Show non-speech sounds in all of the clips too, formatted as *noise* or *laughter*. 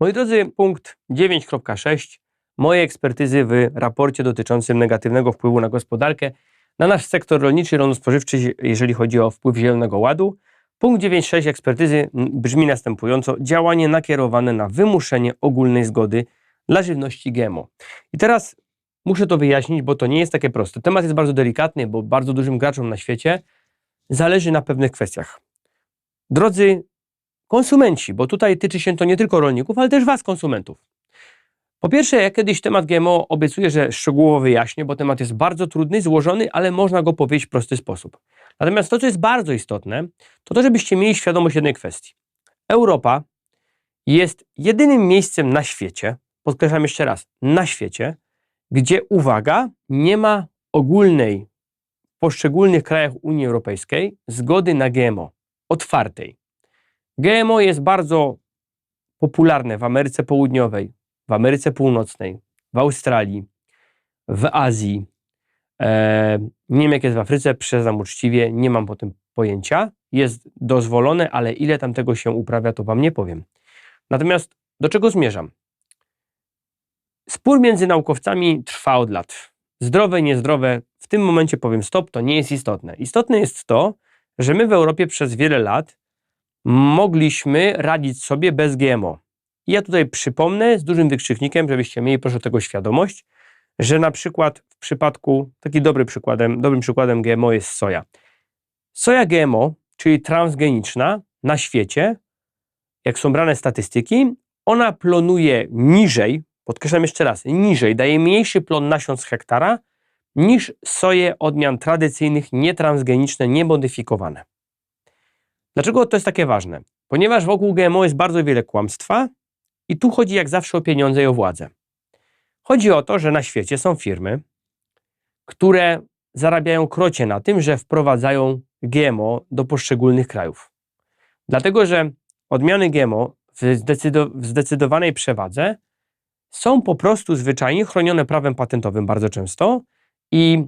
Moi drodzy, punkt 9.6 mojej ekspertyzy w raporcie dotyczącym negatywnego wpływu na gospodarkę, na nasz sektor rolniczy rolno-spożywczy, jeżeli chodzi o wpływ Zielonego Ładu. Punkt 9.6 ekspertyzy brzmi następująco: działanie nakierowane na wymuszenie ogólnej zgody dla żywności GMO. I teraz muszę to wyjaśnić, bo to nie jest takie proste. Temat jest bardzo delikatny, bo bardzo dużym graczom na świecie zależy na pewnych kwestiach. Drodzy konsumenci, bo tutaj tyczy się to nie tylko rolników, ale też Was, konsumentów. Po pierwsze, ja kiedyś temat GMO obiecuję, że szczegółowo wyjaśnię, bo temat jest bardzo trudny, złożony, ale można go powiedzieć w prosty sposób. Natomiast to, co jest bardzo istotne, to to, żebyście mieli świadomość jednej kwestii. Europa jest jedynym miejscem na świecie, podkreślam jeszcze raz, na świecie, gdzie, uwaga, nie ma ogólnej w poszczególnych krajach Unii Europejskiej zgody na GMO, otwartej. GMO jest bardzo popularne w Ameryce Południowej, w Ameryce Północnej, w Australii, w Azji. E, nie wiem, jak jest w Afryce, przyznam uczciwie, nie mam po tym pojęcia. Jest dozwolone, ale ile tam tego się uprawia, to Wam nie powiem. Natomiast do czego zmierzam? Spór między naukowcami trwa od lat. Zdrowe, niezdrowe, w tym momencie powiem stop, to nie jest istotne. Istotne jest to, że my w Europie przez wiele lat mogliśmy radzić sobie bez GMO. I ja tutaj przypomnę z dużym wykrzyknikiem, żebyście mieli proszę tego świadomość, że na przykład w przypadku, taki dobry przykładem, dobrym przykładem GMO jest soja. Soja GMO, czyli transgeniczna na świecie, jak są brane statystyki, ona plonuje niżej, podkreślam jeszcze raz, niżej, daje mniejszy plon nasion z hektara niż soje odmian tradycyjnych, nietransgeniczne, niemodyfikowane. Dlaczego to jest takie ważne? Ponieważ wokół GMO jest bardzo wiele kłamstwa i tu chodzi jak zawsze o pieniądze i o władzę. Chodzi o to, że na świecie są firmy, które zarabiają krocie na tym, że wprowadzają GMO do poszczególnych krajów. Dlatego, że odmiany GMO w, zdecydo w zdecydowanej przewadze są po prostu zwyczajnie chronione prawem patentowym bardzo często i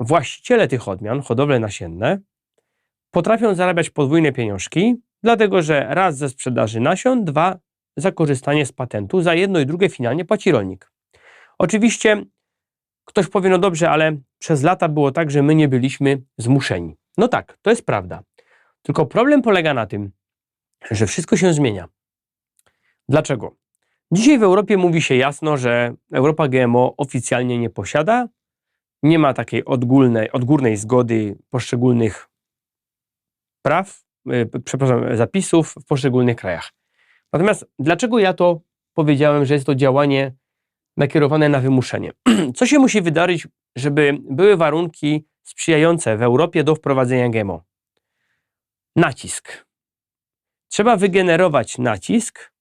właściciele tych odmian, hodowle nasienne, potrafią zarabiać podwójne pieniążki, dlatego że raz ze sprzedaży nasion, dwa za korzystanie z patentu. Za jedno i drugie finalnie płaci rolnik. Oczywiście ktoś powie, no dobrze, ale przez lata było tak, że my nie byliśmy zmuszeni. No tak, to jest prawda. Tylko problem polega na tym, że wszystko się zmienia. Dlaczego? Dzisiaj w Europie mówi się jasno, że Europa GMO oficjalnie nie posiada, nie ma takiej odgórnej, odgórnej zgody poszczególnych praw, yy, przepraszam, zapisów w poszczególnych krajach. Natomiast dlaczego ja to powiedziałem, że jest to działanie nakierowane na wymuszenie? *clears throat* Co się musi wydarzyć, żeby były warunki sprzyjające w Europie do wprowadzenia GMO? Nacisk. Trzeba wygenerować nacisk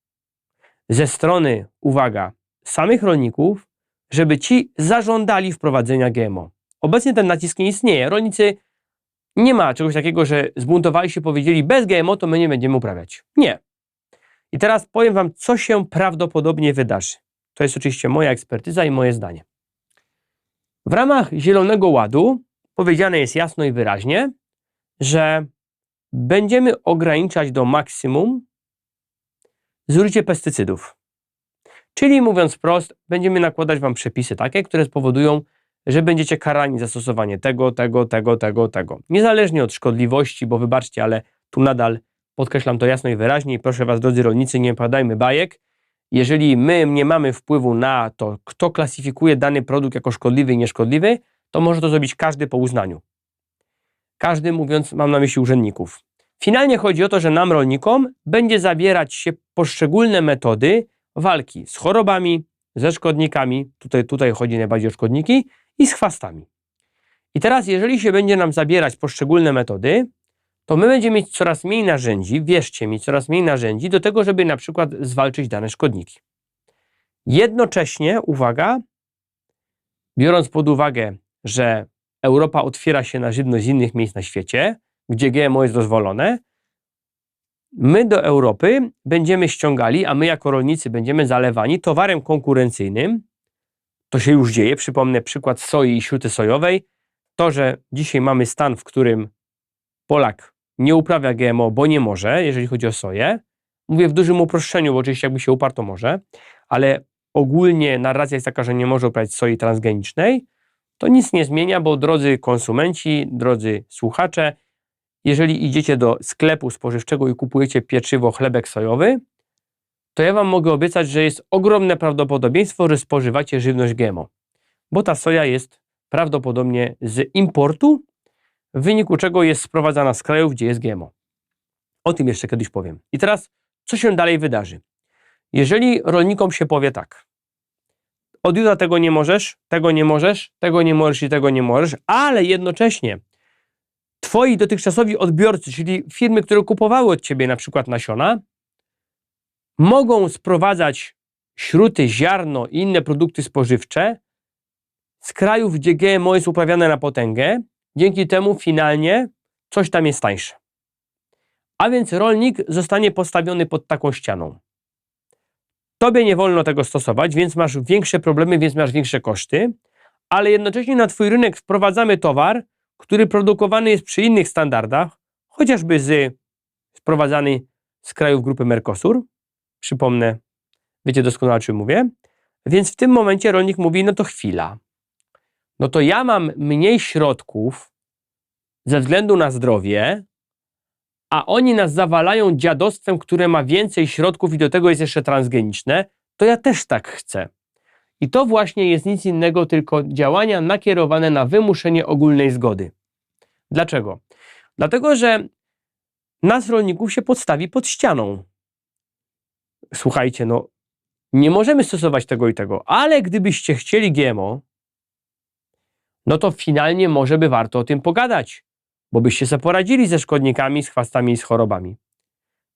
ze strony, uwaga, samych rolników, żeby ci zażądali wprowadzenia GMO. Obecnie ten nacisk nie istnieje. Rolnicy nie ma czegoś takiego, że zbuntowali się, powiedzieli bez GMO to my nie będziemy uprawiać. Nie. I teraz powiem Wam, co się prawdopodobnie wydarzy. To jest oczywiście moja ekspertyza i moje zdanie. W ramach Zielonego Ładu powiedziane jest jasno i wyraźnie, że będziemy ograniczać do maksimum zużycie pestycydów. Czyli mówiąc wprost, będziemy nakładać Wam przepisy takie, które spowodują, że będziecie karani za stosowanie tego, tego, tego, tego, tego. Niezależnie od szkodliwości, bo wybaczcie, ale tu nadal Podkreślam to jasno i wyraźnie i proszę Was, drodzy rolnicy, nie podajmy bajek. Jeżeli my nie mamy wpływu na to, kto klasyfikuje dany produkt jako szkodliwy i nieszkodliwy, to może to zrobić każdy po uznaniu. Każdy mówiąc, mam na myśli urzędników. Finalnie chodzi o to, że nam, rolnikom, będzie zawierać się poszczególne metody walki z chorobami, ze szkodnikami, tutaj, tutaj chodzi najbardziej o szkodniki, i z chwastami. I teraz, jeżeli się będzie nam zabierać poszczególne metody, to my będziemy mieć coraz mniej narzędzi, wierzcie mi, coraz mniej narzędzi do tego, żeby na przykład zwalczyć dane szkodniki. Jednocześnie, uwaga, biorąc pod uwagę, że Europa otwiera się na żywność z innych miejsc na świecie, gdzie GMO jest dozwolone, my do Europy będziemy ściągali, a my jako rolnicy będziemy zalewani towarem konkurencyjnym. To się już dzieje. Przypomnę przykład soi i śruty sojowej. To, że dzisiaj mamy stan, w którym Polak nie uprawia GMO, bo nie może, jeżeli chodzi o soję, Mówię w dużym uproszczeniu, bo oczywiście jakby się uparł, to może, ale ogólnie narracja jest taka, że nie może uprawiać soi transgenicznej, to nic nie zmienia, bo drodzy konsumenci, drodzy słuchacze, jeżeli idziecie do sklepu spożywczego i kupujecie pieczywo, chlebek sojowy, to ja Wam mogę obiecać, że jest ogromne prawdopodobieństwo, że spożywacie żywność GMO, bo ta soja jest prawdopodobnie z importu, w wyniku czego jest sprowadzana z krajów, gdzie jest GMO. O tym jeszcze kiedyś powiem. I teraz, co się dalej wydarzy? Jeżeli rolnikom się powie tak, od jutra tego nie możesz, tego nie możesz, tego nie możesz i tego nie możesz, ale jednocześnie twoi dotychczasowi odbiorcy, czyli firmy, które kupowały od ciebie na przykład nasiona, mogą sprowadzać śruty, ziarno i inne produkty spożywcze z krajów, gdzie GMO jest uprawiane na potęgę. Dzięki temu finalnie coś tam jest tańsze. A więc rolnik zostanie postawiony pod taką ścianą. Tobie nie wolno tego stosować, więc masz większe problemy, więc masz większe koszty, ale jednocześnie na Twój rynek wprowadzamy towar, który produkowany jest przy innych standardach, chociażby z, sprowadzany z krajów grupy Mercosur. Przypomnę, wiecie doskonale o czym mówię. Więc w tym momencie rolnik mówi: No to chwila. No to ja mam mniej środków ze względu na zdrowie, a oni nas zawalają dziadostwem, które ma więcej środków i do tego jest jeszcze transgeniczne, to ja też tak chcę. I to właśnie jest nic innego, tylko działania nakierowane na wymuszenie ogólnej zgody. Dlaczego? Dlatego, że nas rolników się podstawi pod ścianą. Słuchajcie, no nie możemy stosować tego i tego, ale gdybyście chcieli GMO, no to finalnie może by warto o tym pogadać bo byście sobie poradzili ze szkodnikami, z chwastami i z chorobami.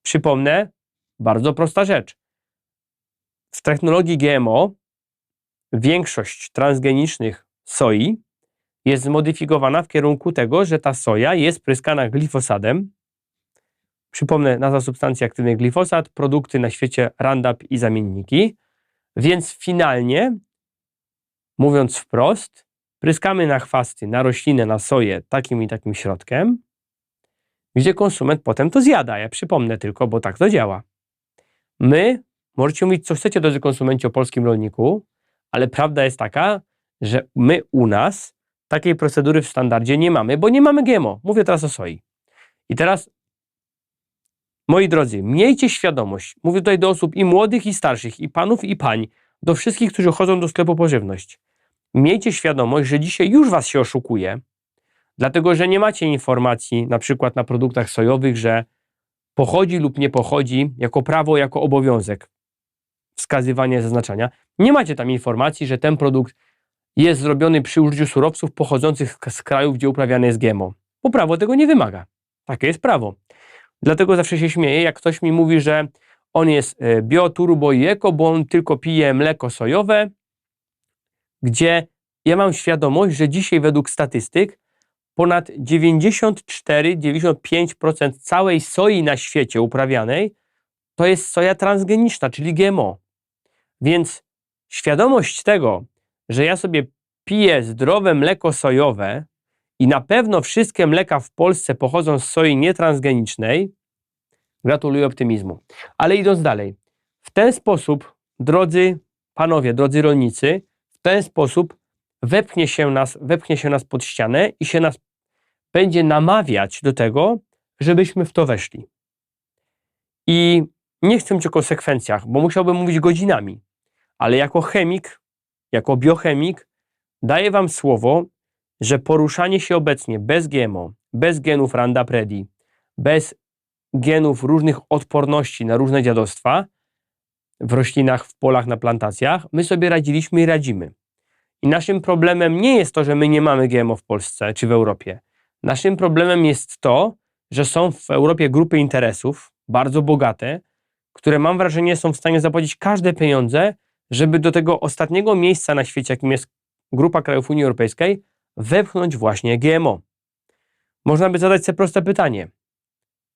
Przypomnę, bardzo prosta rzecz. W technologii GMO większość transgenicznych soi jest zmodyfikowana w kierunku tego, że ta soja jest pryskana glifosadem. Przypomnę, nazwa substancji aktywnej glifosat, produkty na świecie Roundup i zamienniki. Więc finalnie, mówiąc wprost, Pryskamy na chwasty, na roślinę, na soję takim i takim środkiem, gdzie konsument potem to zjada. Ja przypomnę tylko, bo tak to działa. My, możecie mówić co chcecie, drodzy konsumenci, o polskim rolniku, ale prawda jest taka, że my u nas takiej procedury w standardzie nie mamy, bo nie mamy GMO. Mówię teraz o soi. I teraz, moi drodzy, miejcie świadomość, mówię tutaj do osób i młodych, i starszych, i panów, i pań, do wszystkich, którzy chodzą do sklepu po żywność miejcie świadomość, że dzisiaj już was się oszukuje, dlatego że nie macie informacji, na przykład na produktach sojowych, że pochodzi lub nie pochodzi jako prawo, jako obowiązek wskazywania zaznaczenia. Nie macie tam informacji, że ten produkt jest zrobiony przy użyciu surowców pochodzących z krajów, gdzie uprawiane jest GMO. Bo prawo tego nie wymaga. Takie jest prawo. Dlatego zawsze się śmieję, jak ktoś mi mówi, że on jest e, bio, turbo i eko, bo on tylko pije mleko sojowe, gdzie ja mam świadomość, że dzisiaj według statystyk ponad 94-95% całej soi na świecie uprawianej to jest soja transgeniczna, czyli GMO. Więc świadomość tego, że ja sobie piję zdrowe mleko sojowe i na pewno wszystkie mleka w Polsce pochodzą z soi nietransgenicznej, gratuluję optymizmu. Ale idąc dalej, w ten sposób, drodzy panowie, drodzy rolnicy, w ten sposób wepchnie się nas, wepchnie się nas pod ścianę i się nas będzie namawiać do tego, żebyśmy w to weszli. I nie chcę mówić o konsekwencjach, bo musiałbym mówić godzinami, ale jako chemik, jako biochemik, daję Wam słowo, że poruszanie się obecnie bez GMO, bez genów Roundup Ready, bez genów różnych odporności na różne dziadostwa w roślinach, w polach, na plantacjach, my sobie radziliśmy i radzimy. I naszym problemem nie jest to, że my nie mamy GMO w Polsce czy w Europie. Naszym problemem jest to, że są w Europie grupy interesów, bardzo bogate, które mam wrażenie są w stanie zapłacić każde pieniądze, żeby do tego ostatniego miejsca na świecie, jakim jest grupa krajów Unii Europejskiej, wepchnąć właśnie GMO. Można by zadać sobie proste pytanie: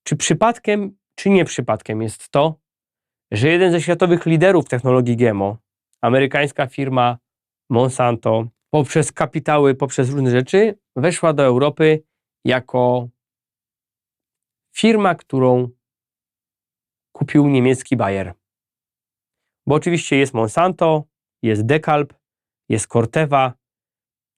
czy przypadkiem, czy nie przypadkiem jest to, że jeden ze światowych liderów technologii GMO, amerykańska firma Monsanto poprzez kapitały, poprzez różne rzeczy weszła do Europy jako firma, którą kupił niemiecki Bayer. Bo oczywiście jest Monsanto, jest Decalb, jest Corteva.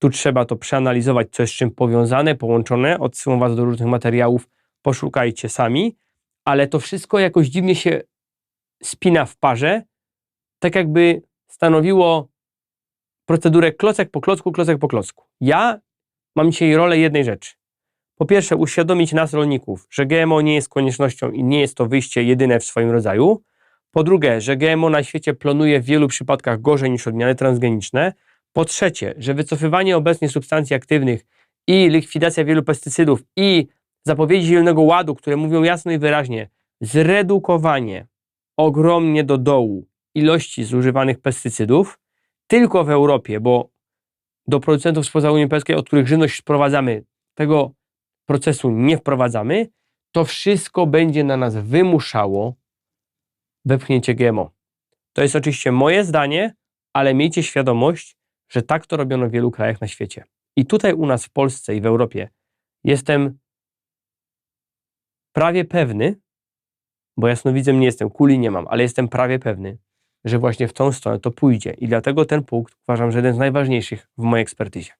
Tu trzeba to przeanalizować, co jest z czym powiązane, połączone. Odsyłam Was do różnych materiałów, poszukajcie sami, ale to wszystko jakoś dziwnie się spina w parze, tak jakby stanowiło procedurę klocek po klocku, klocek po klocku. Ja mam dzisiaj rolę jednej rzeczy. Po pierwsze, uświadomić nas, rolników, że GMO nie jest koniecznością i nie jest to wyjście jedyne w swoim rodzaju. Po drugie, że GMO na świecie plonuje w wielu przypadkach gorzej niż odmiany transgeniczne. Po trzecie, że wycofywanie obecnie substancji aktywnych i likwidacja wielu pestycydów i zapowiedzi Zielonego Ładu, które mówią jasno i wyraźnie, zredukowanie ogromnie do dołu ilości zużywanych pestycydów tylko w Europie, bo do producentów spoza Unii Europejskiej, od których żywność sprowadzamy, tego procesu nie wprowadzamy, to wszystko będzie na nas wymuszało wepchnięcie GMO. To jest oczywiście moje zdanie, ale miejcie świadomość, że tak to robiono w wielu krajach na świecie. I tutaj u nas w Polsce i w Europie jestem prawie pewny, bo jasnowidzem nie jestem, kuli nie mam, ale jestem prawie pewny, że właśnie w tą stronę to pójdzie. I dlatego ten punkt uważam, że jeden z najważniejszych w mojej ekspertyzie.